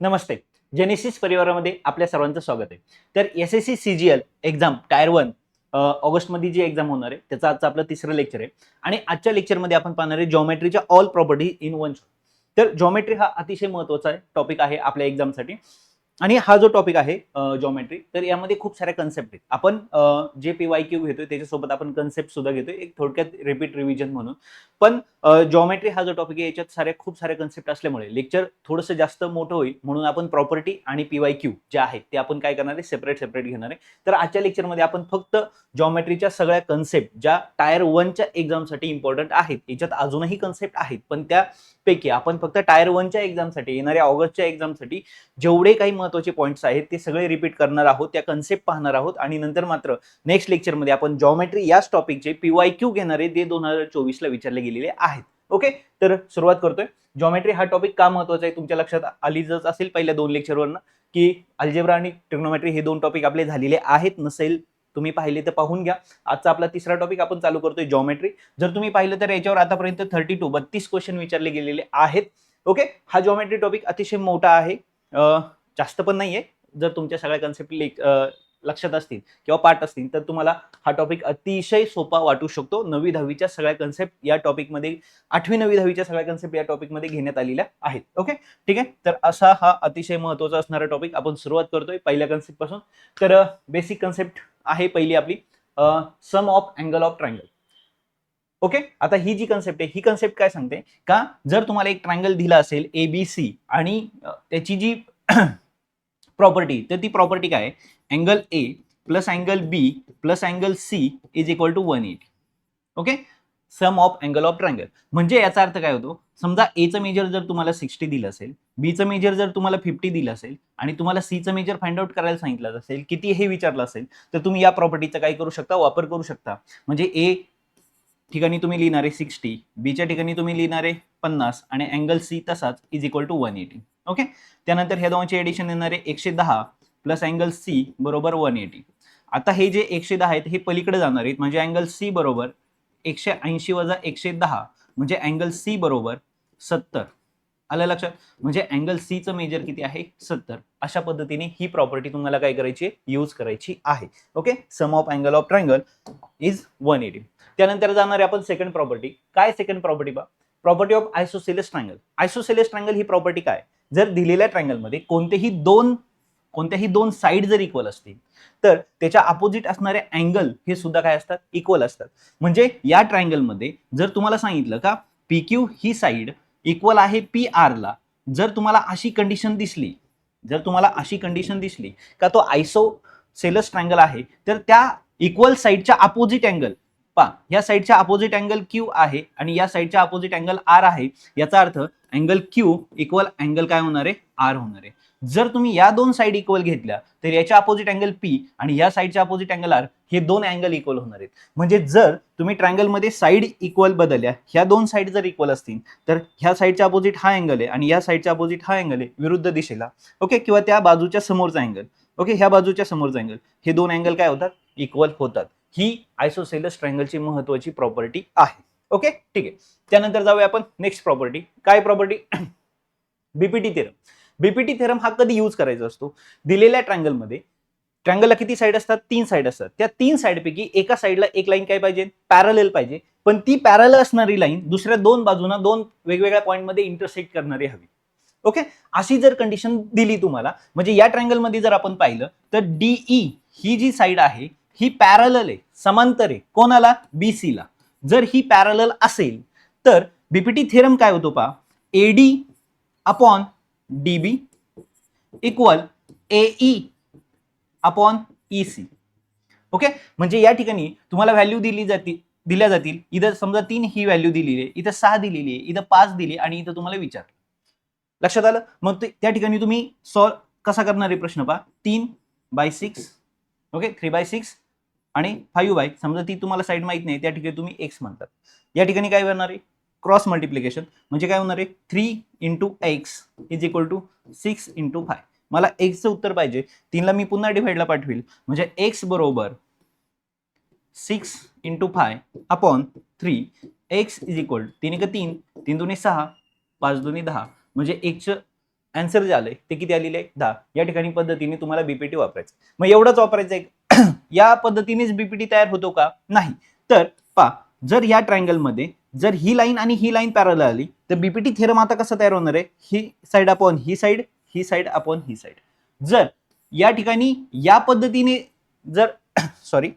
नमस्ते. Genesis परिवारामध्ये आपल्या सर्वांचं स्वागत आहे. तर S S C C G L exam tier one ऑगस्टमध्ये जी एक्झाम होणार आहे त्याचं आजचं आपलं तिसरं लेक्चर आहे. आणि आजच्या लेक्चरमध्ये आपण पाहणार आहे जॉमेट्रीच्या ऑल प्रॉपर्टी इन वन तर जॉमेट्री हा अतिशय महत्त्वाचा टॉपिक आहे आपल्या एक्झामसाठी आणि हा जो टॉपिक आहे जॉमेट्री तर यामध्ये खूप साऱ्या कन्सेप्ट आहेत. आपण जे पी वाय क्यू घेतोय त्याच्यासोबत आपण कन्सेप्ट सुद्धा घेतोय. एक थोडक्यात रिपीट रिव्हिजन म्हणून. पण जॉमेट्री हा जो टॉपिक आहे याच्यात साऱ्या खूप साऱ्या कन्सेप्ट असल्यामुळे लेक्चर थोडंसं जास्त मोठं होईल. म्हणून आपण प्रॉपर्टी आणि पी वाय क्यू जे आहे ते आपण काय करणार आहे? सेपरेट सेपरेट घेणार आहे. तर आजच्या लेक्चरमध्ये आपण फक्त जॉमेट्रीच्या सगळ्या कन्सेप्ट ज्या टायर वनच्या एक्झामसाठी इम्पॉर्टंट आहेत याच्यात अजूनही कन्सेप्ट आहेत. पण त्यापैकी आपण फक्त टायर वनच्या एक्झामसाठी येणाऱ्या ऑगस्टच्या एक्झामसाठी जेवढे काही महत्त्वाचे पॉईंट्स आहेत ते सगळे रिपीट करणार आहोत त्या कन्सेप्ट पाहणार आहोत आणि नंतर मात्र नेक्स्ट लेक्चरमध्ये आपण जॉमेट्री याच टॉपिकचे पी वाय क्यू घेणारे ते दोन हजार चोवीसला विचारले गेलेले आहेत. ओके तर सुरुवात करतोय. जॉमेट्री हा टॉपिक का महत्त्वाचा आहे तुमच्या लक्षात आलीच असेल पहिल्या दोन लेक्चरवरनं की अल्जेब्रा आणि ट्रिग्नोमेट्री हे दोन टॉपिक आपले झालेले आहेत नसेल तुम्ही पाहिले तर पाहून घ्या. आजचा आपला तिसरा टॉपिक आपण चालू करतोय जॉमेट्री जर तुम्ही पाहिलं तर याच्यावर आतापर्यंत थर्टी टू बत्तीस क्वेश्चन विचारले गेलेले आहेत. ओके हा जॉमेट्री टॉपिक अतिशय मोठा आहे. जास्त पण नाही आहे जर तुमच्या सगळ्या कन्सेप्ट लक्षात असतील किंवा पाठ असतील तर तुम्हाला हा टॉपिक अतिशय सोपा वाटू शकतो. नवी दहावीच्या सगळ्या कन्सेप्ट या टॉपिकमध्ये आठवी नवी दहावीच्या सगळ्या कन्सेप्ट या टॉपिकमध्ये घेण्यात आलेल्या आहेत. ओके ठीक आहे? तर असा हा अतिशय महत्त्वाचा असणारा टॉपिक आपण सुरुवात करतोय पहिल्या कन्सेप्टपासून. तर बेसिक कन्सेप्ट आहे पहिली आपली sum of angle of triangle okay आता ही जी कन्सेप्ट आहे ही कन्सेप्ट काय सांगते? का जर तुम्हाला एक ट्रायंगल दिला असेल ए बी सी आणि त्याची जी प्रॉपर्टी तर ती प्रॉपर्टी काय angle A plus angle B plus angle C is equal to one eighty okay sum of angle of triangle म्हणजे याचा अर्थ काय होतो? समजा एचं मेजर जर तुम्हाला सिक्स्टी दिलं असेल बीचं मेजर जर तुम्हाला फिफ्टी दिलं असेल आणि तुम्हाला सीचं मेजर फाइंड आउट करायला सांगितलं असेल किती हे विचारलं असेल तर तुम्ही या प्रॉपर्टीचा काय करू शकता? वापर करू शकता. म्हणजे ए ठिकाणी तुम्ही लिहिणारे सिक्स्टी बीच्या ठिकाणी तुम्ही लिहिणारे पन्नास आणि अँगल सी तसाच is equal to one eighty okay त्यानंतर ह्या दोनचे एडिशन येणारे एकशे दहा प्लस अँगल सी बरोबर वन एटी आता हे जे एकशे दहा आहेत हे पलीकडे जाणार आहेत. म्हणजे अँगल सी बरोबर एकशे ऐंशी वजा एकशे दहा. म्हणजे अँगल सी बरोबर सत्तर. आलं लक्षात? म्हणजे अँगल सीचं मेजर किती आहे? सत्तर. अशा पद्धतीने ही प्रॉपर्टी तुम्हाला काय करायची यूज करायची आहे. Okay sum of angle of triangle is one eighty त्यानंतर जाणारे आपण सेकंड प्रॉपर्टी काय सेकंड प्रॉपर्टी बा? Property of isosceles triangle isosceles triangle he property काय? जर दिलेल्या ट्रायंगलमध्ये कोणतेही दोन कोणत्याही दोन साईड जर इक्वल असतील तर त्याच्या अपोजिट असणारे अँगल हे सुद्धा काय असतात? इक्वल असतात. म्हणजे या ट्रायंगलमध्ये जर तुम्हाला सांगितलं का? पी क्यू ही साईड इक्वल आहे पी आरला जर तुम्हाला अशी कंडिशन दिसली जर तुम्हाला अशी कंडिशन दिसली का तो आयसो सेलस ट्रँगल आहे तर त्या इक्वल साईडच्या अपोजिट अँगल पा या साईडच्या अपोजिट अँगल क्यू आहे आणि या साईडच्या अपोजिट अँगल आर आहे. याचा अर्थ अँगल क्यू इक्वल अँगल काय होणार आहे? आर होणार आहे. जर तुम्ही या दोन साईड इक्वल घेतल्या तर याच्या अपोजिट अँगल पी आणि या साईडच्या अपोजिट अँगल आर हे दोन अँगल इक्वल होणार आहेत. म्हणजे जर तुम्ही ट्रँगलमध्ये साईड इक्वल बदलल्या ह्या दोन साईड जर इक्वल असतील तर ह्या साईडच्या अपोजिट हा अँगल आहे आणि या साईडच्या अपोजिट हा अँगल आहे विरुद्ध दिशेला. ओके किंवा त्या बाजूच्या समोरचा अँगल ओके ह्या बाजूच्या समोरचा अँगल हे दोन अँगल काय होतात? इक्वल होतात. ही आयसोसेलस ट्रँगलची महत्वाची प्रॉपर्टी आहे. ओके? ठीक आहे. त्यानंतर जाऊया आपण नेक्स्ट प्रॉपर्टी काय property BPT theorem BPT theorem हा कधी यूज करायचा असतो? दिलेल्या ट्रँगलमध्ये ट्रँगलला किती साईड असतात? तीन साईड असतात. त्या तीन साईडपैकी एका साईडला एक लाईन काय पाहिजे? पॅरल पाहिजे. पण ती पॅरल असणारी लाईन दुसऱ्या दोन बाजूना दोन वेगवेगळ्या पॉईंटमध्ये इंटरसेक्ट करणारी हवी. ओके? अशी जर कंडिशन दिली तुम्हाला म्हणजे या ट्रँगलमध्ये जर आपण पाहिलं तर डीई ही जी साईड आहे ही पॅरल आहे समांतर आहे. कोणाला? बीसीला जर ही पॅरल असेल तर बीपीटी थेरम काय होतो पा AD upon D B equal AE upon E C okay म्हणजे या ठिकाणी तुम्हाला व्हॅल्यू दिली जाते दिल्या जातील. इथं समजा तीन ही व्हॅल्यू दिलेली आहे इथं सहा दिलेली आहे इथं पाच दिली आणि इथं तुम्हाला विचार लक्षात आलं? मग ते त्या ठिकाणी तुम्ही सॉल्व कसा करणार आहे प्रश्न पहा? तीन by six okay three by six आणि फाईव्ह बाय समजा ती तुम्हाला साईड माहीत नाही त्या ठिकाणी तुम्ही एक्स म्हणतात. या ठिकाणी काय होणार आहे? क्रॉस मल्टिप्लिकेशन म्हणजे काय होणार आहे? Three into X is equal to six into five मला एक्सचं उत्तर पाहिजे. तीनला मी पुन्हा डिव्हाइडला पाठवेल. म्हणजे एक्स बरोबर six into five upon three X is equal तीन का तीन तीन दोन्ही सहा पाच दोन्ही दहा. म्हणजे एकचं आन्सर जे आलंय ते किती आलेले आहे? दहा. या ठिकाणी पद्धतीने तुम्हाला बीपीटी वापरायचं मग एवढंच वापरायचं आहे. या पद्धतीनेच बीपीटी तयार होतो का? नाही. तर पा जर या ट्रायंगलमध्ये जर ही लाईन आणि ही लाईन पॅरल आली तर बीपीटी थेरम आता कसं तयार होणार आहे? ही साईड अपॉन ही साईड ही साईड अपॉन ही साईड जर या ठिकाणी या पद्धतीने जर सॉरी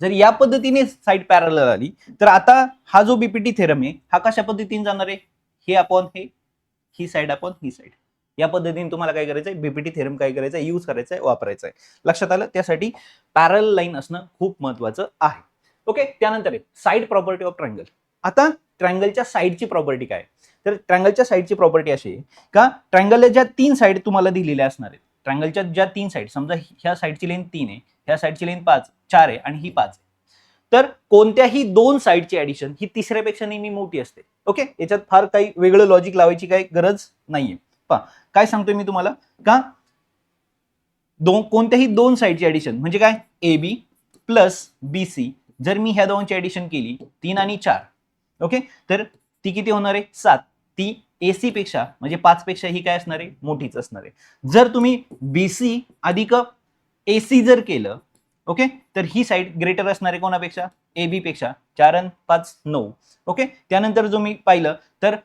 जर या पद्धतीने साईड पॅरल आली तर आता हा जो बीपीटी थेरम आहे हा कशा पद्धतीने जाणार आहे? हे अपॉन हे ही साईड अपॉन ही साईड या पद्धतीने तुम्हाला काय करायचं आहे बीपीटी थेरम काय करायचं आहे यूज करायचं आहे वापरायचं आहे लक्षात आलं? त्यासाठी पॅरल लाईन असणं खूप महत्वाचं आहे. ओके त्यानंतर साईड प्रॉपर्टी ऑफ ट्रँगल आता ट्रँगलच्या साईडची प्रॉपर्टी काय? तर ट्रँगलच्या साईडची प्रॉपर्टी अशी आहे का? ट्रँगलला ज्या तीन साईड तुम्हाला दिलेल्या असणार आहेत. ट्रँगलच्या ज्या तीन साईड समजा ह्या साईडची लेन तीन आहे ह्या साईडची लेन पाच चार आहे आणि ही पाच आहे. तर कोणत्याही दोन साईडची ऍडिशन ही तिसऱ्यापेक्षा नेहमी मोठी असते. ओके याच्यात फार काही वेगळं लॉजिक लावायची काही गरज नाहीये. पहा काय सांगतोय मी तुम्हाला? का दोन कोणत्याही दोन साईडची ऍडिशन म्हणजे काय? A B plus B C जर मी ह्या दोनची ऍडिशन केली तीन आणि चार ओके तर ती किती होणार आहे? सात. ती ए सी पेक्षा म्हणजे पाच पेक्षा ही काय असणार आहे? मोठीच असणार आहे. जर तुम्ही बी सी अधिक ए सी जर केलं ओके तर ही साईड ग्रेटर असणार आहे कोणापेक्षा? ए बी पेक्षा. चार आणि पाच नऊ ओके त्यानंतर जो मी पाहिलं तर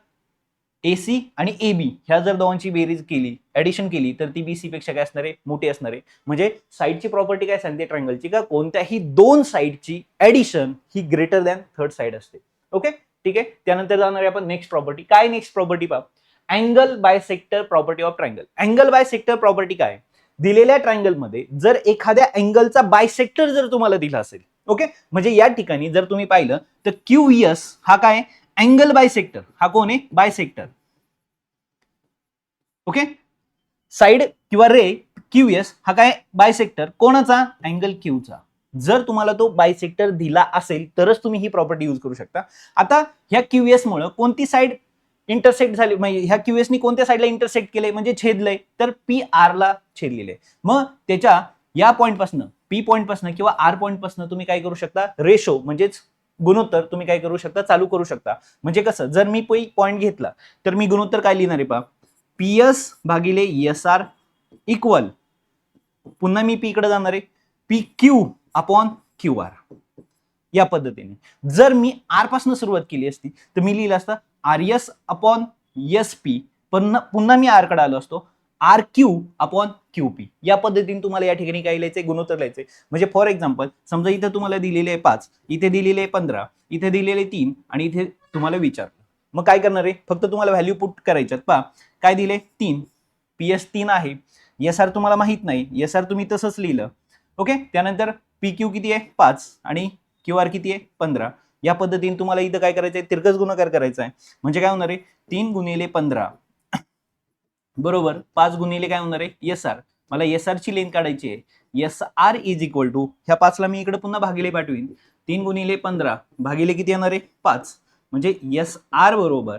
ए सी आणि ए बी ह्या जर दोघांची बेरीज केली ऍडिशन केली तर ती बी सी पेक्षा काय असणार आहे? मोठी असणार आहे. म्हणजे साईडची प्रॉपर्टी काय सांगते ट्रँगलची का कोणत्याही दोन साईडची ऍडिशन ही ग्रेटर दॅन थर्ड साईड असते. ओके ठीक आहे? त्यानंतर जाणार आहे आपण नेक्स्ट प्रॉपर्टी काय नेक्स्ट प्रॉपर्टी पहा? Angle bisector property of triangle angle bisector property काय? दिलेल्या ट्रायंगलमध्ये जर एखाद्या अँगलचा बायसेक्टर जर तुम्हाला दिला असेल ओके म्हणजे या ठिकाणी जर तुम्ही पाहिलं तर क्यू एस हा काय? अँगल बायसेक्टर हा कोण आहे? बायसेक्टर ओके साइड किंवा रे क्यू एस हा काय बायसेक्टर कोणाचा? अँगल क्यूचा जर तुम्हाला तो बायसेक्टर दिला असेल तरच तुम्ही ही प्रॉपर्टी यूज करू शकता. आता ह्या क्यू एस मुळे कोणती साईड इंटरसेक्ट झाली? म्हणजे ह्या क्यूएसनी कोणत्या साईडला इंटरसेक्ट केले म्हणजे छेदलंय. तर पी आर ला मग त्याच्या या पॉईंटपासनं पी पॉईंटपासनं किंवा आर पॉईंटपासनं तुम्ही काय करू शकता? रेशो म्हणजेच गुणोत्तर तुम्ही काय करू शकता चालू करू शकता. म्हणजे कसं जर मी पॉईंट घेतला तर मी गुणोत्तर काय लिहिणार आहे पा पी एस भागिले एस आर इक्वल पुन्हा मी पी इकडे जाणार आहे. P Q upon Q R या पद्धतीने. जर मी आरपासून सुरुवात केली असती तर मी लिहिलं असतं R S upon S P पुन्हा पुन्हा मी आरकडे आलो असतो. R Q upon Q P. या पद्धतीने तुम्हाला या ठिकाणी काय लिहायचे गुणोत्तर लिहायचंय. म्हणजे फॉर एक्झाम्पल समजा इथं तुम्हाला दिलेले आहे पाच इथे दिलेले आहे पंधरा इथे दिलेले तीन आणि इथे तुम्हाला विचारलं मग काय करणार आहे? फक्त तुम्हाला व्हॅल्यू पुट करायच्यात पा काय दिले? तीन. पी एस तीन आहे. एस आर तुम्हाला माहीत नाही. एस आर तुम्ही तसंच लिहिलं. ओके त्यानंतर पी क्यू किती आहे? पाच आणि क्यू आर किती आहे? पंधरा. या पद्धतीने तुम्हाला इथं काय करायचं आहे तिरकस गुणाकार करायचा आहे. म्हणजे काय होणार आहे? तीन गुणिले पंधरा. बरोबर? पाच गुणिले काय होणार आहे? एस आर मला एस आर ची लेन काढायची आहे. S R is equal to ह्या पाचला मी इकडे पुन्हा भागिले पाठवीन. तीन गुणिले पंधरा भागिले किती येणार आहे? पाच. म्हणजे एस आर बरोबर.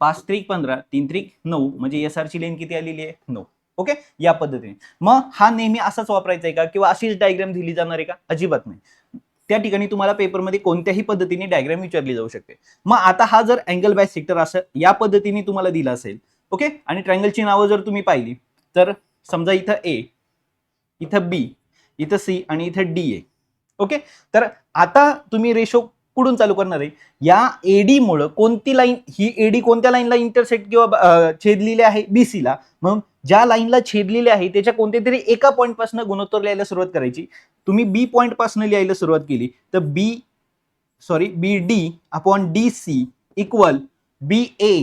पाच त्रिक पंधरा तीन त्रिक नऊ. म्हणजे एस आर ची लेन किती आलेली आहे? नऊ. ओके या पद्धतीने. मग हा नेहमी असाच वापरायचा आहे का? किंवा अशीच डायग्राम दिली जाणार आहे का? अजिबात नाही. त्या ठिकाणी तुम्हाला पेपरमध्ये कोणत्याही पद्धतीने डायग्राम विचारली जाऊ शकते. मग आता हा जर अँगल बाय सेक्टर असं या पद्धतीने तुम्हाला दिला असेल ओके? आणि ट्रायंगलची नावं जर तुम्ही पाहिली तर समजा इथं ए इथं बी इथं सी आणि इथं डी ए ओके? तर आता तुम्ही रेशो कुठून चालू करणार आहे? या एडीमुळं कोणती लाईन ही एडी कोणत्या लाईनला इंटरसेक्ट किंवा छेदलेली आहे? बी सीला मग ज्या लाईनला छेदलेली आहे त्याच्या कोणत्या तरी एका पॉईंटपासून गुणोत्तर लिहायला सुरुवात करायची. तुम्ही बी पॉईंटपासून लिहायला सुरुवात केली तर B sorry B D upon D C equal B A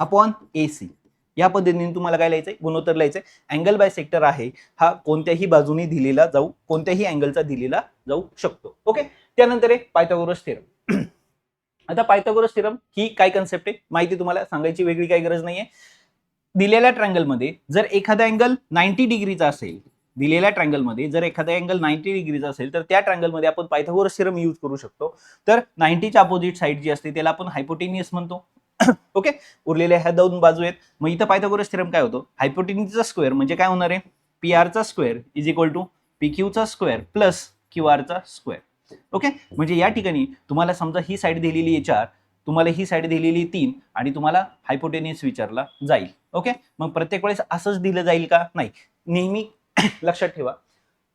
upon A C या पद्धतीने तुम्हाला काय लिहायचंय? गुणोत्तर लिहायचंय. अँगल बाय सेक्टर आहे. हा कोणत्याही बाजूने दिलेला जाऊ कोणत्याही अँगलचा दिलेला जाऊ शकतो. ओके त्यानंतर आहे पायथागोरस थेरम आता पायथागोरस थेरम ही काय कन्सेप्ट आहे? माहिती तुम्हाला सांगायची वेगळी काही गरज नाहीये. दिलेल्या ट्रँगलमध्ये जर एखादा अँगल नाईन्टी डिग्रीचा असेल दिलेल्या ट्रँगलमध्ये जर एखादा अँगल नाईन्टी डिग्रीचा असेल तर त्या ट्रँगलमध्ये आपण पायथागोरस थेरम यूज करू शकतो. तर नाईन्टीच्या अपोजिट साईड जी असते त्याला आपण हायपोटेनियस म्हणतो. ओके? उरलेल्या ह्या दोन बाजू आहेत. मग इथं पायथागोरस थेरम काय होतो? हायपोटेनिसचा स्क्वेअर म्हणजे काय होणार आहे? P आरचा square is equal to P क्यूचा square plus Q आरचा स्क्वेअर ओके? म्हणजे या ठिकाणी तुम्हाला समजा ही साईड दिलेली आहे चार तुम्हाला ही साईड दिलेली तीन आणि तुम्हाला हायपोटेनियस विचारला जाईल. ओके? मग प्रत्येक वेळेस असंच दिलं जाईल का? नाही. नेहमी लक्षात ठेवा.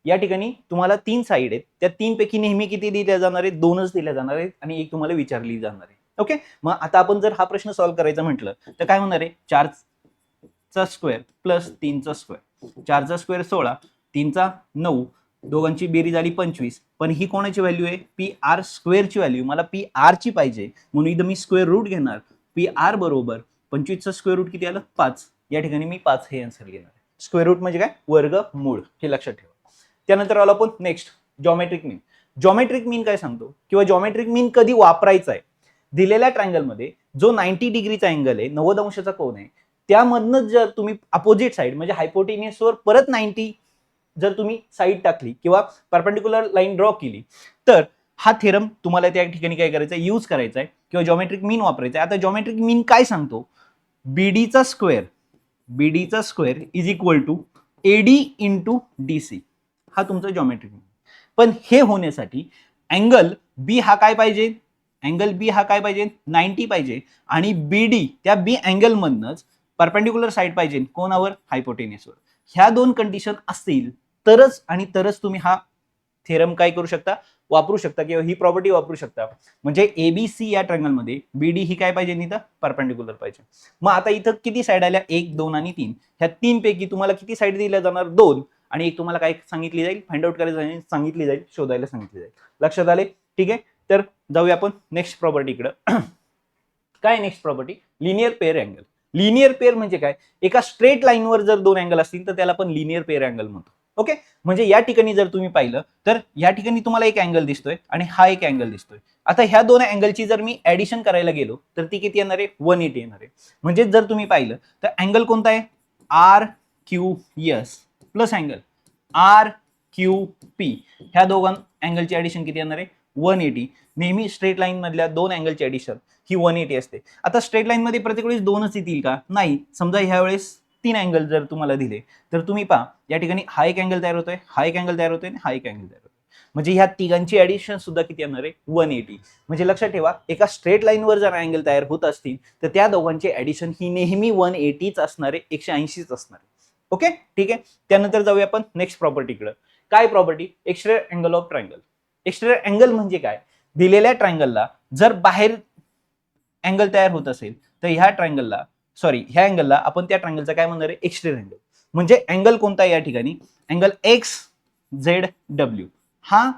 या ठिकाणी तुम्हाला तीन साईड आहेत. त्या तीनपैकी नेहमी किती दिल्या जाणार आहेत? दोनच दिल्या जाणार आहेत आणि एक तुम्हाला विचारली जाणार आहे. ओके मग आता आपण जर हा प्रश्न सॉल्व्ह करायचा म्हटलं तर काय होणार आहे? चारचा स्क्वेअर प्लस तीनचा स्क्वेअर चारचा स्क्वेअर सोळा तीनचा नऊ दोघांची बेरीज आली पंचवीस. पण ही कोणाची व्हॅल्यू आहे? पी आर स्क्वेअरची व्हॅल्यू मला पी आरची पाहिजे. म्हणून इथं मी स्क्वेअर रूट घेणार. पी आर बरोबर पंचवीसचं स्क्वेअर रूट किती आलं? पाच. या ठिकाणी मी पाच हे आन्सर घेणार स्क्वेअर रूट म्हणजे काय? वर्ग मूळ. हे लक्षात ठेवा. त्यानंतर आलो आपण next geometric mean geometric mean काय सांगतो? किंवा जॉमेट्रिक मीन कधी वापरायचा आहे? दिलेल्या ट्रायंगलमध्ये जो नाईन्टी डिग्रीचा अँगल आहे नव्वद अंशाचा कोण आहे त्यामधनं जर तुम्ही अपोजिट साईड म्हणजे हायपोटेनियसवर परत नाईन्टी जर तुम्ही साईड टाकली किंवा परपेंडिक्युलर लाईन ड्रॉ केली तर हा थेरम तुम्हाला त्या ठिकाणी काय करायचा आहे यूज करायचा आहे किंवा जॉमेट्रिक मीन वापरायचा आहे आता जॉमेट्रिक मीन काय सांगतो? बीडीचा square बीडीचा square is equal to A D into D C हा तुमचा जॉमेट्रिक मीन पण हे होण्यासाठी अँगल बी हा काय पाहिजे? अँगल बी हा काय पाहिजे? नाईन्टी पाहिजे. आणि बी डी त्या बी अँगलमधनंच परपेंडिक्युलर साईड पाहिजे. कोणावर? हायपोटेनियसवर. ह्या दोन कंडिशन असतील तरच आणि तरच तुम्ही हा थेरम काय करू शकता? वापरू शकता किंवा ही प्रॉपर्टी वापरू शकता. म्हणजे ए बी सी या ट्रँगलमध्ये बी डी ही काय पाहिजे इथं परपेंडिक्युलर पाहिजे. मग आता इथं किती साईड आल्या? एक दोन आणि तीन. ह्या तीन पैकी तुम्हाला किती साईड दिल्या जाणार? दोन. आणि एक तुम्हाला काय सांगितली जाईल? फाइंड आउट करायला सांगितली जाईल शोधायला सांगितली जाईल. लक्षात आले? ठीक आहे? तर जाऊया आपण नेक्स्ट प्रॉपर्टीकडं काय next property linear pair angle linear pair म्हणजे काय? एका स्ट्रेट लाईनवर जर दोन अँगल असतील तर त्याला आपण लिनियर पेअर अँगल म्हणतो. ओके म्हणजे या ठिकाणी जर तुम्ही पाहिलं तर या ठिकाणी तुम्हाला एक अँगल दिसतोय आणि हा एक अँगल दिसतोय. आता ह्या दोन अँगलची जर मी ऍडिशन करायला गेलो तर ती किती येणार आहे? वन एटी येणार आहे. म्हणजे जर तुम्ही पाहिलं तर अँगल कोणता आहे? R Q S plus angle R Q P ह्या दोघां अँगलची ऍडिशन किती येणार आहे? वन एटी नेहमी स्ट्रेट लाईन मधल्या दोन अँगलची ॲडिशन ही वन एटी असते. आता स्ट्रेट लाईन मध्ये प्रत्येक वेळेस दोनच येतील का? नाही. समजा ह्यावेळेस तीन अँगल जर तुम्हाला दिले तर तुम्ही पहा या ठिकाणी हा एक अँगल तयार होतोय हा एक अँगल तयार होतोय आणि हा एक अँगल तयार होतोय. म्हणजे ह्या तिघांची ऍडिशन सुद्धा किती येणार आहे? वन एटी म्हणजे लक्षात ठेवा एका स्ट्रेट लाईनवर जर अँगल तयार होत असतील तर त्या दोघांची ऍडिशन ही नेहमी वन एटीच असणार आहे एकशे ऐंशीच असणार आहे. ओके? ठीक आहे? त्यानंतर जाऊया आपण नेक्स्ट प्रॉपर्टीकडे काय property exterior angle of triangle extra angle म्हणजे काय? दिलेल्या ट्रायंगलला जर बाहेर अँगल तयार होत असेल तर ह्या ट्रायंगलला सॉरी ह्या अँगलला आपण त्या ट्रायंगलचा काय म्हणणार आहे? एक्स्ट्रा अँगल म्हणजे अँगल कोणता या ठिकाणी? अँगल एक्स झेड डब्ल्यू हा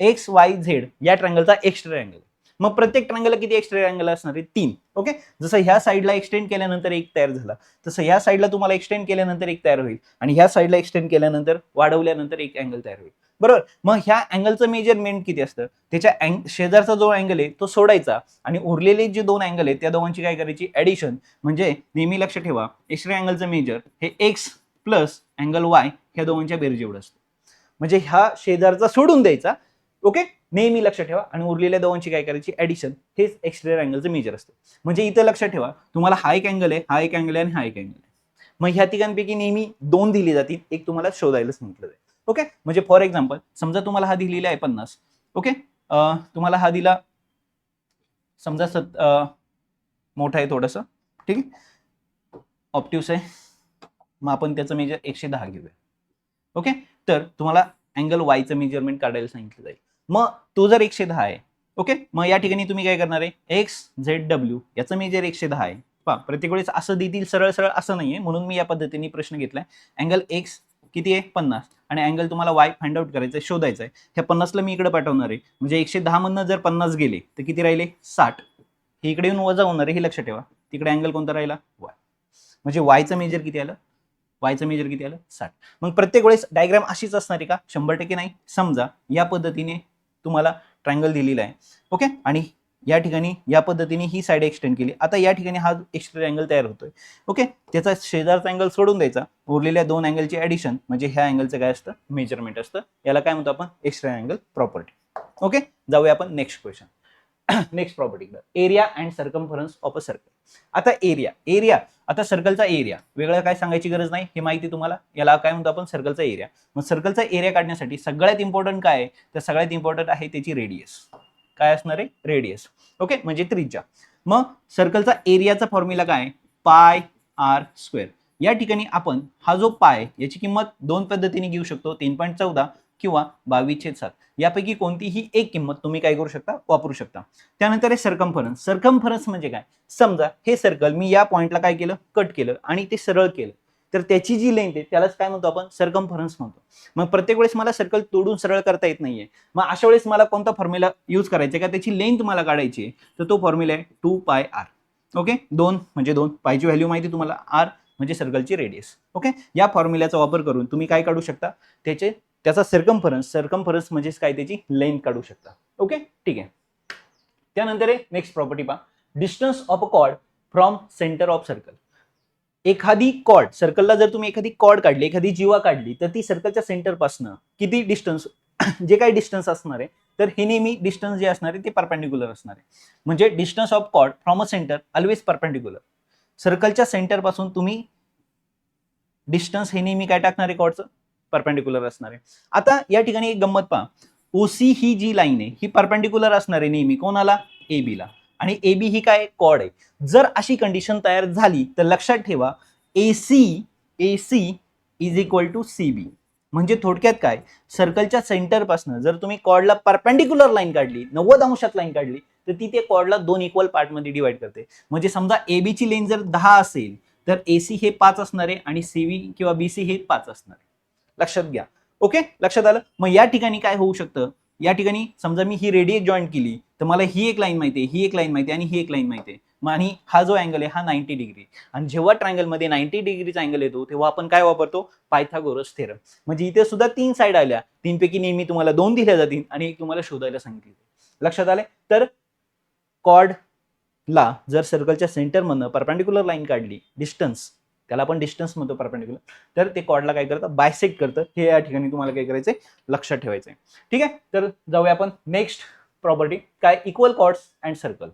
एक्स वाय झेड या ट्रायंगलचा एक्स्ट्रा अँगल मग प्रत्येक ट्रायंगलला किती एक्स्ट्रा अँगल असणार आहे? तीन. ओके जसं ह्या साईडला एक्सटेंड केल्यानंतर एक तयार झाला तसं ह्या साईडला तुम्हाला एक्सटेंड केल्यानंतर एक तयार होईल आणि ह्या साईडला एक्सटेंड केल्यानंतर वाढवल्यानंतर एक अँगल तयार होईल. बरोबर? मग ह्या अँगलचं मेजरमेंट किती असतं? त्याच्या अँग शेजारचा जो अँगल आहे तो सोडायचा. आणि उरलेले जे दोन अँगल आहेत त्या दोघांची काय करायची? ऍडिशन म्हणजे नेहमी लक्ष ठेवा एक्सरे अँगलचं मेजर हे एक्स प्लस अँगल वाय ह्या दोघांच्या बेरज एवढं असतं. म्हणजे ह्या शेजारचा सोडून द्यायचा. ओके? नेहमी लक्ष ठेवा. आणि उरलेल्या दोघांची काय करायची? ऍडिशन हेच एक्स्ट्रा अँगलचं मेजर असतं. म्हणजे इथं लक्षात ठेवा. तुम्हाला हा एक अँगल आहे हा एक अँगल आहे आणि हा एक अँगल आहे. मग ह्या तिघांपैकी नेहमी दोन दिली जातील. एक तुम्हाला शोधायला सांगितलं जाईल. ओके? म्हणजे फॉर एक्झाम्पल समजा तुम्हाला हा दिलेला आहे पन्नास. ओके? तुम्हाला हा दिला समजा सत मोठा आहे थोडंसं. ठीक आहे? ऑप्टिव्स आहे. मग आपण त्याचं मेजर एकशे दहा घेऊया. ओके? तर तुम्हाला अँगल वायचं मेजरमेंट काढायला सांगितलं जाईल. मग तो जर एकशे दहा आहे ओके? मग या ठिकाणी तुम्ही काय करणार आहे? एक्स झेड डब्ल्यू याचं मेजर एकशे दहा आहे. पहा प्रत्येक वेळेस असं देतील सरळ सरळ असं नाही आहे म्हणून मी या पद्धतीने प्रश्न घेतलाय. अँगल एक्स किती आहे? पन्नास. आणि अँगल तुम्हाला वाय फाइंड आउट करायचं आहे शोधायचं आहे ह्या पन्नासला मी इकडे पाठवणार आहे. म्हणजे एकशे दहामधनं जर पन्नास गेले तर किती राहिले? साठ. हे इकडे येऊन वजा होणार आहे हे लक्षात ठेवा. तिकडे अँगल कोणता राहिला? वाय म्हणजे वायचं मेजर किती आलं? वायचं मेजर किती आलं? साठ. मग प्रत्येक वेळेस डायग्राम अशीच असणार आहे का? शंभर टक्के नाही. समजा या पद्धतीने तुम्हाला ट्रायंगल दिलेला आहे. ओके आणि या ठिकाणी या पद्धतीने ही साईड एक्सटेंड केली. आता या ठिकाणी हा एक्स्ट्रा अँगल तयार होतोय. ओके त्याचा शेजारचा अँगल सोडून द्यायचा. उरलेल्या दोन अँगलची ऍडिशन म्हणजे ह्या अँगलचं काय असतं? मेजरमेंट असतं. याला काय म्हणतो आपण? एक्स्ट्रा अँगल प्रॉपर्टी ओके जाऊया आपण next question next property area and circumference of a circle आता एरिया एरिया आता सर्कलचा एरिया वेगळं काय सांगायची गरज नाही? हे माहिती तुम्हाला? याला काय म्हणतो आपण? सर्कलचा एरिया मग सर्कलचा एरिया काढण्यासाठी सगळ्यात इम्पॉर्टंट काय आहे? तर सगळ्यात इम्पॉर्टंट आहे त्याची रेडियस काय असणार आहे? रेडियस ओके म्हणजे त्रिज्या. मग सर्कलचा एरियाचा फॉर्म्युला काय पाय आर स्क्वेअर या ठिकाणी आपण हा जो पाय याची किंमत दोन पद्धतीने घेऊ शकतो. तीन पॉईंट चौदा किंवा बावीस छेद सात. यापैकी कोणतीही एक किंमत तुम्ही काय करू शकता? वापरू शकता. त्यानंतर आहे सर्कम्फरन्स सर्कम्फरन्स म्हणजे काय? समजा हे सर्कल मी या पॉईंटला काय केलं? कट केलं आणि ते सरळ केलं. तर त्याची जी लेंथ आहे त्यालाच काय म्हणतो आपण? सरकमफरन्स म्हणतो. मग प्रत्येक वेळेस मला सर्कल तोडून सरळ करता येत नाहीये. मग अशा वेळेस मला कोणता फॉर्म्युला यूज करायचा का त्याची लेंथ मला काढायची आहे? तर तो फॉर्म्युला आहे टू पाय आर ओके दोन म्हणजे दोन. पायची व्हॅल्यू माहिती तुम्हाला? आर म्हणजे सर्कलची रेडियस ओके या फॉर्म्युल्याचा वापर करून तुम्ही काय काढू शकता? त्याचे त्याचा सर्कमफरन्स सर्कमफरन्स म्हणजेच काय? त्याची लेंथ काढू शकता. ओके ठीक आहे. त्यानंतर आहे नेक्स्ट प्रॉपर्टी पहा. Distance of a chord from centre of circle एखादी कॉर्ड सर्कलला जर तुम्ही एखादी कॉर्ड काढली एखादी जीवा काढली तर ती सर्कलच्या सेंटरपासनं किती डिस्टन्स जे काही डिस्टन्स असणार आहे तर हे नेहमी डिस्टन्स जे असणार आहे ते परपेंडिक्युलर असणार आहे. म्हणजे distance of chord from a centre always perpendicular सर्कलच्या सेंटरपासून तुम्ही डिस्टन्स हे नेहमी काय टाकणार आहे कॉर्डचं परपेंडिक्युलर असणार आहे. आता या ठिकाणी एक गंमत पहा. ओसी ही जी लाईन आहे ही परपेंडिक्युलर असणार आहे नेहमी. कोणाला? ए बीला आणि ए बी ही काय कॉड आहे. जर अशी कंडिशन तयार झाली तर लक्षात ठेवा A C A C is equal to C B म्हणजे थोडक्यात काय? सर्कलच्या सेंटरपासून जर तुम्ही कॉर्डला परपेंडिक्युलर लाईन काढली नव्वद अंशात लाईन काढली तर ती ते कॉर्डला दोन इक्वल पार्टमध्ये डिवाइड करते. म्हणजे समजा ए बीची लेन जर दहा असेल तर ए सी हे पाच असणार आहे आणि सी बी किंवा बी सी हे पाच असणार आहे. लक्षात घ्या. ओके लक्षात आलं? मग या ठिकाणी काय होऊ शकतं? या ठिकाणी समजा मी ही रेडियस जॉईन केली तर मला ही एक लाईन माहिती आहे ही एक लाईन माहिती आहे आणि ही एक लाईन माहिती आहे. मग आणि हा जो अँगल आहे हा नाईन्टी डिग्री आणि जेव्हा ट्रायंगलमध्ये नाईन्टी डिग्रीचा अँगल येतो तेव्हा आपण काय वापरतो? पायथागोरस थेरम म्हणजे इथे सुद्धा तीन साईड आल्या. तीनपैकी नेहमी तुम्हाला दोन दिल्या जातील आणि एक तुम्हाला शोधायला सांगितले. लक्षात आले तर कॉर्डला जर सर्कलच्या सेंटरमधनं परपेंडिक्युलर लाईन काढली डिस्टन्स त्याला आपण डिस्टन्स म्हणतो परपेंडिक्युलर तर ते कॉर्डला काय करतं? बायसेक्ट करतं. हे या ठिकाणी तुम्हाला काय करायचंय? लक्षात ठेवायचंय. ठीक आहे? तर जाऊया आपण नेक्स्ट प्रॉपर्टी काय? इक्वल कॉर्ड्स अँड सर्कल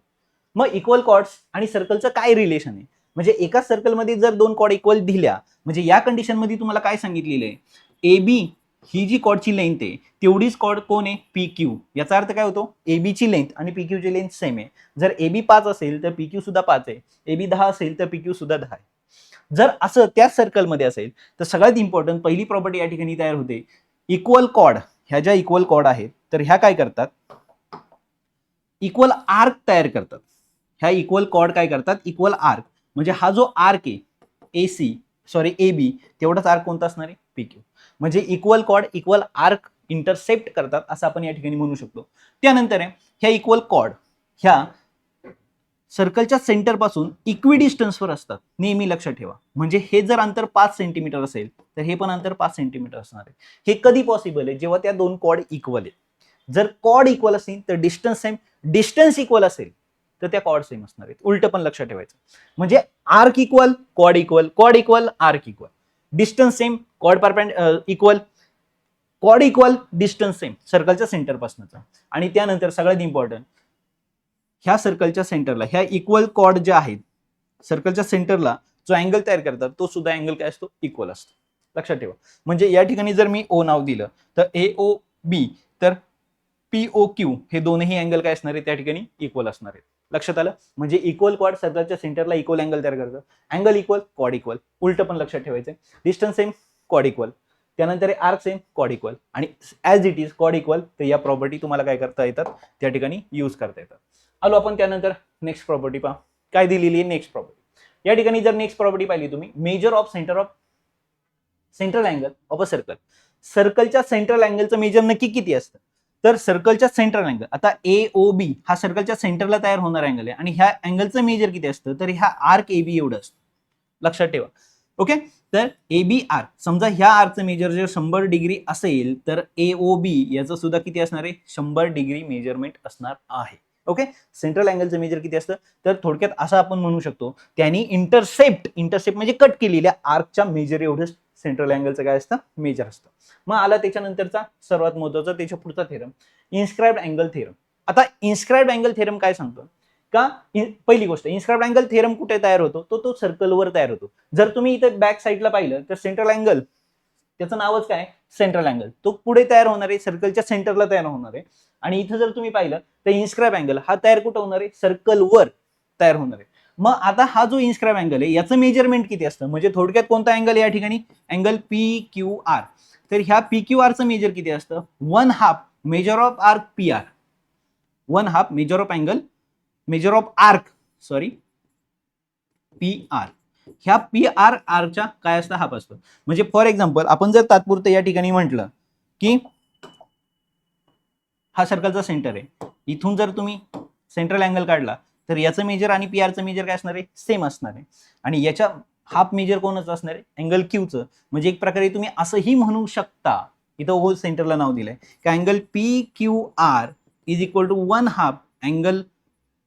मग इक्वल कॉर्ड्स आणि सर्कलचं काय रिलेशन आहे? म्हणजे एका सर्कलमध्ये जर दोन कॉर्ड इक्वल दिल्या म्हणजे या कंडिशनमध्ये तुम्हाला काय सांगितलेलं आहे? A B he G कॉर्डची length आहे तेवढीच कॉर्ड कोण आहे? पी क्यू याचा अर्थ काय होतो? ए बीची लेंथ आणि पी क्यूची लेंथ सेम आहे. जर ए बी पाच असेल तर पी क्यू सुद्धा पाच आहे. ए बी दहा असेल तर पी क्यू सुद्धा दहा आहे. जर असं त्याच सर्कलमध्ये असेल तर सगळ्यात इम्पॉर्टंट पहिली प्रॉपर्टी या ठिकाणी तयार होते. इक्वल कॉड ह्या ज्या इक्वल कॉड आहेत तर ह्या काय करतात? इक्वल आर्क तयार करतात. ह्या इक्वल कॉड काय करतात? इक्वल आर्क म्हणजे हा जो आर्क आहे ए सी सॉरी ए बी तेवढाच आर्क कोणता असणार आहे? पी क्यू म्हणजे इक्वल कॉड इक्वल आर्क इंटरसेप्ट करतात असं आपण या ठिकाणी म्हणू शकतो. त्यानंतर आहे ह्या इक्वल कॉड ह्या सर्कलच्या सेंटरपासून इक्वी डिस्टन्सवर असतात. नेहमी लक्षात ठेवा. म्हणजे हे जर अंतर पाच सेंटीमीटर असेल तर हे पण अंतर पाच सेंटीमीटर असणार आहे. हे कधी पॉसिबल आहे? जेव्हा त्या दोन कॉड इक्वल आहेत. जर कॉड इक्वल असेल तर डिस्टन्स सेम डिस्टन्स इक्वल असेल तर त्या कॉड सेम असणार आहेत. उलट पण लक्षात ठेवायचं. म्हणजे आर्क इक्वल कॉर्ड इक्वल कॉड equal arc equal distance same cord परपेंड equal कॉड इक्वल डिस्टन्स सेम सर्कलच्या सेंटरपासूनचा आणि त्यानंतर सगळ्यात इम्पॉर्टंट ह्या सर्कलच्या सेंटरला ह्या इक्वल कॉर्ड ज्या आहेत सर्कलच्या सेंटरला जो अँगल तयार करतात तो सुद्धा अँगल काय असतो? इक्वल असतो. लक्षात ठेवा. म्हणजे या ठिकाणी जर मी ओ नाव दिलं तर ए ओ बी तर पी ओ क्यू हे दोनही अँगल काय असणार आहे त्या ठिकाणी इक्वल असणार आहेत. लक्षात आलं? म्हणजे इक्वल क्वाड सर्कलच्या सेंटरला इक्वल अँगल तयार करतात अँगल इक्वल कॉड इक्वल उलट पण लक्षात ठेवायचं डिस्टन्स सेम कॉड इक्वल त्यानंतर आर्क सेम कॉड इक्वल आणि ॲज इट इज कॉड इक्वल तर या प्रॉपर्टी तुम्हाला काय करता येतात? त्या ठिकाणी यूज करता येतात. आलो आपण त्यानंतर नेक्स्ट प्रॉपर्टी पहा. काय दिलेली आहे नेक्स्ट प्रॉपर्टी या ठिकाणी जर नेक्स्ट प्रॉपर्टी पाहिली तुम्ही measure of centre of central angle of a circle सर्कलच्या सेंट्रल अँगलचं मेजर नक्की किती असतं? तर सर्कलच्या सेंट्रल अँगल आता ए ओ बी हा सर्कलच्या सेंटरला तयार होणार अँगल आहे. आणि ह्या अँगलचं मेजर किती असतं? तर ह्या आर्क ए बी एवढं असतं. लक्षात ठेवा. ओके तर ए बी आर समजा ह्या आरचं मेजर जर शंभर डिग्री असेल तर ए ओ बी याचं सुद्धा किती असणार आहे? शंभर डिग्री मेजरमेंट असणार आहे. ओके? सेंट्रल अँगलचं मेजर किती असतं? तर थोडक्यात असं आपण म्हणू शकतो त्यांनी इंटरसेप्ट इंटरसेप्ट म्हणजे कट केलेल्या आर्कच्या मेजर एवढं सेंट्रल अँगलचं काय असतं? मेजर असतं. मग आला त्याच्यानंतरचा सर्वात महत्त्वाचा त्याच्या पुढचा थेरम इन्स्क्राईब्ड अँगल थेरम आता इन्स्क्राईब्ड अँगल थेरम काय सांगतो? का? पहिली गोष्ट इन्स्क्राईब्ड अँगल थेरम कुठे तयार होतो? तो तो सर्कलवर तयार होतो. जर तुम्ही इथे बॅक साईडला पाहिलं तर सेंट्रल अँगल त्याचं नावच काय? सेंट्रल अँगल तो पुढे तयार होणार आहे सर्कलच्या सेंटरला तयार होणार आहे. आणि इथं जर तुम्ही पाहिलं तर इन्स्क्राईब अँगल हा तयार कुठं होणार आहे? सर्कलवर तयार होणार आहे. मग आता हा जो इन्स्क्राईब अँगल आहे याचं मेजरमेंट किती असतं? म्हणजे थोडक्यात कोणता अँगल या ठिकाणी? अँगल पी क्यू आर तर ह्या पी क्यू आरचं मेजर किती असतं? One half measure of arc P R one half measure of angle measure of arc sorry P R ह्या पी आर आरच्या काय असता? हाफ असतो म्हणजे फॉर एक्झाम्पल आपण जर तात्पुरतं या ठिकाणी म्हटलं की हा सर्कलचा सेंटर आहे. इथून जर तुम्ही सेंट्रल अँगल काढला तर याचं मेजर आणि पी आरचं मेजर काय असणार आहे? सेम असणार आहे. आणि याच्या हाफ मेजर कोणच असणार आहे? अँगल क्यूचं म्हणजे एक प्रकारे तुम्ही असंही म्हणू शकता. इथं हो सेंटरला नाव दिलंय. की angle P Q R is equal to one half angle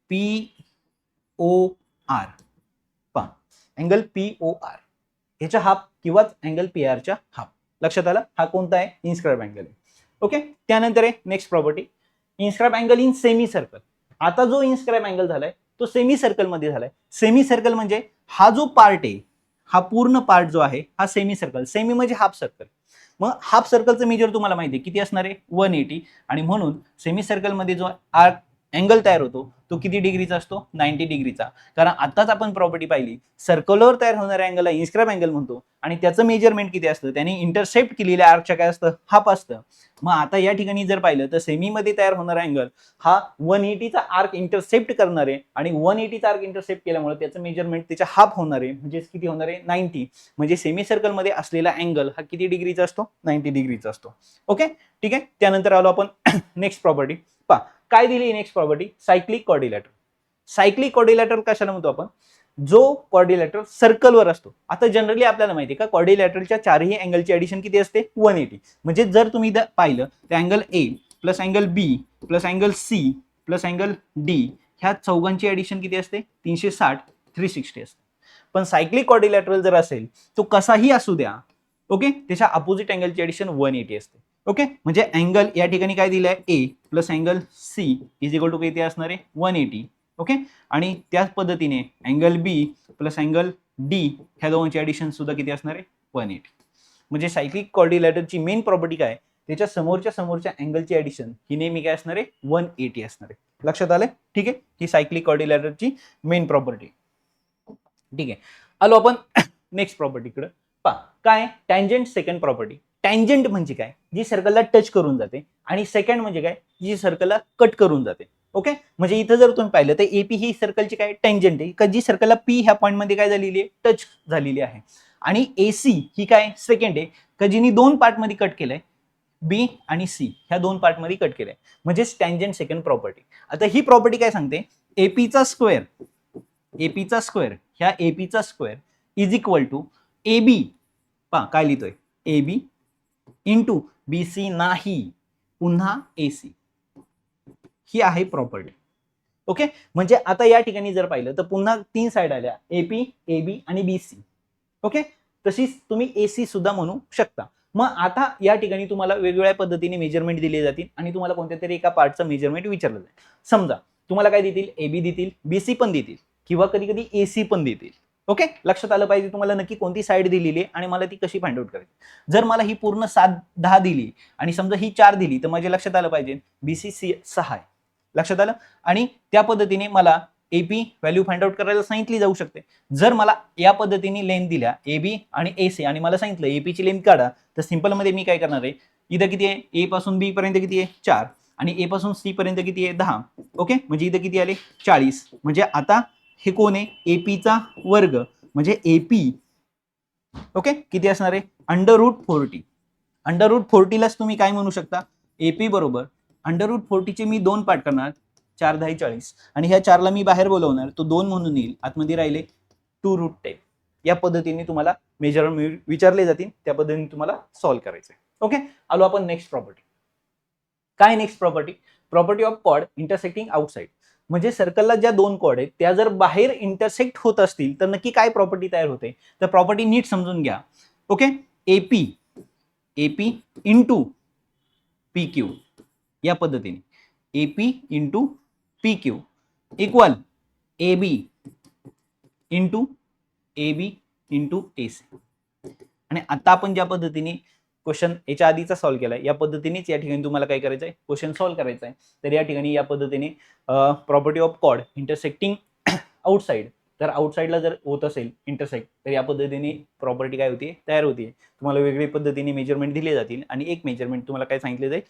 P O R angle P O R. ह्याच्या हाफ किंवाच अँगल पी आरच्या हाफ. लक्षात आलं? हा कोणता आहे? इन्स्क्राईब अँगल आहे. ओके त्यानंतर आहे next property inscribe angle in semicircle आता जो इन्स्क्राईब अँगल झालाय तो सेमी सर्कलमध्ये झालाय. सेमी सर्कल म्हणजे हा जो पार्ट आहे हा पूर्ण पार्ट जो आहे हा सेमी सर्कल सेमी म्हणजे हाफ सर्कल मग हाफ सर्कलचं मेजर तुम्हाला माहिती आहे. किती असणार आहे? वन एटी आणि म्हणून सेमी सर्कलमध्ये जो आर्क अँगल तयार होतो तो किती डिग्रीचा असतो? नाईन्टी डिग्रीचा. कारण आताच आपण प्रॉपर्टी पाहिली. सर्कलवर तयार होणाऱ्या अँगलला इन्स्क्रॅप अँगल म्हणतो. आणि त्याचं मेजरमेंट किती असतं? त्याने इंटरसेप्ट केलेल्या आर्कच्या काय असतं? हाफ असतं. मग आता या ठिकाणी जर पाहिलं तर सेमीमध्ये तयार होणारा अँगल हा वन एटीचा आर्क इंटरसेप्ट करणार आहे आणि वन एटीचा आर्क इंटरसेप्ट केल्यामुळे त्याचं मेजरमेंट त्याच्या हाफ होणार आहे म्हणजे किती होणार? आहे नाईन्टी म्हणजे सेमी सर्कलमध्ये असलेला अँगल हा किती डिग्रीचा असतो? नाईन्टी डिग्रीचा असतो. ओके ठीक आहे? त्यानंतर आलो आपण नेक्स्ट प्रॉपर्टी पा काय दिली next property cyclic quadrilateral cyclic quadrilateral कशाला म्हणतो आपण? जो कॉर्डिलेटर सर्कलवर असतो. आता जनरली आपल्याला माहिती आहे का? कॉर्डिलेटरच्या चारही अँगलची ऍडिशन किती असते? वन एटी म्हणजे जर तुम्ही पाहिलं तर angle A plus angle B plus angle C plus angle D ह्या चौघांची ऍडिशन किती असते? तीनशे साठ थ्री सिक्स्टी असते. पण सायक्लिक कॉर्डिलॅटरल जर असेल तो कसाही असू द्या ओके त्याच्या अपोजिट अँगलची ऍडिशन वन एटी असते. ओके? म्हणजे अँगल या ठिकाणी काय दिलं आहे A plus angle C is equal to किती असणार आहे? One eighty okay? आणि त्याच पद्धतीने angle B plus angle D ह्या दोघांची ॲडिशन सुद्धा किती असणार आहे? वन एटी म्हणजे सायक्लिक कॉर्डिलेटरची मेन प्रॉपर्टी काय? त्याच्या समोरच्या समोरच्या अँगलची ॲडिशन ही नेहमी काय असणार आहे? वन एटी असणार आहे. लक्षात आलंय? ठीक आहे? ही सायक्लिक कॉर्डिलेटरची मेन प्रॉपर्टी ठीक आहे. आलो आपण नेक्स्ट प्रॉपर्टीकडे पा काय? टँजंट सेकंड प्रॉपर्टी टँजंट म्हणजे काय? जी सर्कलला टच करून जाते आणि सेकंड म्हणजे काय? जी सर्कलला कट करून जाते. ओके म्हणजे इथं जर तुम्ही पाहिलं तर एपी ही सर्कलची काय? टँजंट आहे. का जी सर्कलला पी ह्या पॉईंटमध्ये काय झालेली आहे? टच झालेली आहे. आणि एसी ही काय? सेकंड आहे. का जिने दोन पार्टमध्ये कट केलंय? बी आणि सी ह्या दोन पार्टमध्ये कट केलंय. म्हणजेच टँजंट सेकंड प्रॉपर्टी आता ही प्रॉपर्टी काय सांगते? एपीचा स्क्वेअर एपीचा स्क्वेअर ह्या एपीचा square is equal to A B पा काय लिहितोय? ए बी इंटू बी सी नाही पुन्हा ए सी ही आहे प्रॉपर्टी ओके म्हणजे आता या ठिकाणी जर पाहिलं तर पुन्हा तीन साईड आल्या. ए पी ए बी आणि बी सी ओके तशीच तुम्ही ए सी सुद्धा म्हणू शकता. मग आता या ठिकाणी तुम्हाला वेगवेगळ्या पद्धतीने मेजरमेंट दिले जातील आणि तुम्हाला कोणत्या तरी एका पार्टचं मेजरमेंट विचारलं जाईल. समजा तुम्हाला काय देतील? ए बी देतील बी सी पण देतील. किंवा कधी कधी ए सी पण देतील. ओके? लक्षात आलं पाहिजे तुम्हाला नक्की कोणती साईड दिलेली आहे आणि मला ती कशी फाइंड आउट करायची? जर मला ही पूर्ण सात दहा दिली आणि समजा ही चार दिली तर माझ्या लक्षात आलं पाहिजे बी सी सी सहा आहे. लक्षात आलं? आणि त्या पद्धतीने मला A P value find out करायला सांगितली जाऊ शकते. जर मला या पद्धतीने लेंथ दिल्या ए बी आणि ए सी आणि मला सांगितलं ए पीची लेंथ काढा तर सिम्पलमध्ये मी काय करणार आहे? इथं किती आहे? ए पासून बी पर्यंत किती आहे? चार. आणि ए पासून सी पर्यंत किती आहे? दहा. ओके? म्हणजे इथं किती आले? चाळीस. म्हणजे आता हे कोण आहे? ए पीचा वर्ग. म्हणजे ए पी ओके किती असणार आहे? Under root forty under root फोर्टीलाच तुम्ही काय म्हणू शकता? ए पी बरोबर. अंडर रूट फोर्टीचे मी दोन पार्ट करणार. चार दहा चाळीस. आणि ह्या चारला मी बाहेर बोलवणार. तो दोन म्हणून येईल. आतमध्ये राहिले टू रूट टेन या पद्धतीने तुम्हाला मेजर विचारले जातील. त्या पद्धतीने तुम्हाला सॉल्व्ह करायचं ओके आलो आपण नेक्स्ट प्रॉपर्टी काय नेक्स्ट प्रॉपर्टी प्रॉपर्टी ऑफ कॉड इंटरसेक्टिंग आउटसाइड म्हणजे सर्कलला ज्या दोन कॉड आहेत त्या जर बाहेर इंटरसेक्ट होत असतील तर नक्की काय प्रॉपर्टी तयार होते? तर प्रॉपर्टी नीट समजून घ्या. Okay AP AP into P Q या पद्धतीने. A P into P Q equal A B into A B into A C आणि आता आपण ज्या पद्धतीने क्वेश्चन याच्या आधीचा सॉल्व्ह केला या पद्धतीनेच या ठिकाणी तुम्हाला काय करायचं आहे क्वेश्चन सॉल्व्ह करायचा आहे तर या ठिकाणी या पद्धतीने प्रॉपर्टी ऑफ कॉड इंटरसेक्टिंग आउटसाईड तर आउटसाईडला जर होत असेल इंटरसेक्ट तर या पद्धतीने प्रॉपर्टी काय होती तयार होती तुम्हाला वेगळी पद्धतीने मेजरमेंट दिले जातील आणि एक मेजरमेंट तुम्हाला काय सांगितलं जाईल?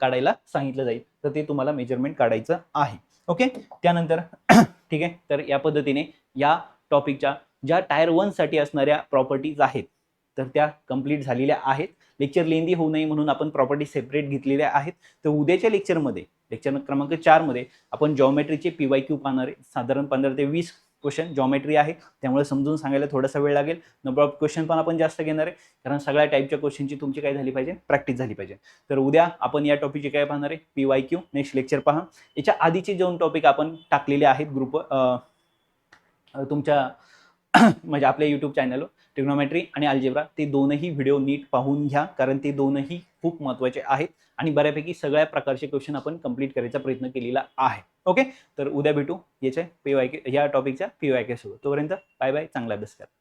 काढायला सांगितलं जाईल. तर ते तुम्हाला मेजरमेंट काढायचं आहे. ओके त्यानंतर ठीक आहे? तर या पद्धतीने या टॉपिकच्या ज्या टायर वनसाठी असणाऱ्या प्रॉपर्टीज आहेत तर त्या कंप्लीट झालेल्या आहेत. लेक्चर लेंदी होऊ नये म्हणून आपण प्रॉपर्टी सेपरेट घेतलेल्या आहेत. तर उद्याच्या लेक्चरमध्ये लेक्चर क्रमांक चारमध्ये आपण जॉमेट्रीचे पी वाय क्यू पाहणार आहे. साधारण पंधरा ते वीस क्वेश्चन जॉमेट्री आहे. त्यामुळे समजून सांगायला थोडासा वेळ लागेल. नंबर ऑफ क्वेश्चन पण आपण जास्त घेणार आहे. कारण सगळ्या टाईपच्या क्वेश्चनची तुमची काय झाली पाहिजे प्रॅक्टिस झाली पाहिजे. तर उद्या आपण या टॉपिकची काय पाहणार आहे? P Y Q next lecture पहा. याच्या आधीचे दोन टॉपिक आपण टाकलेले आहेत ग्रुप तुमच्या म्हणजे आपल्या यूट्यूब चॅनलवर ट्रिग्नोमेट्री आणि अल्जेब्रा ते दोनही व्हिडिओ नीट पाहून घ्या कारण ते दोनही खूप महत्त्वाचे आहेत आणि बऱ्यापैकी सगळ्या प्रकारचे क्वेश्चन आपण कंप्लीट करायचा प्रयत्न केलेला आहे. ओके तर उद्या भेटू याच्या पी वाय के या टॉपिकच्या पी वाय के सोबत. तोपर्यंत बाय बाय चांगला अभ्यास करा.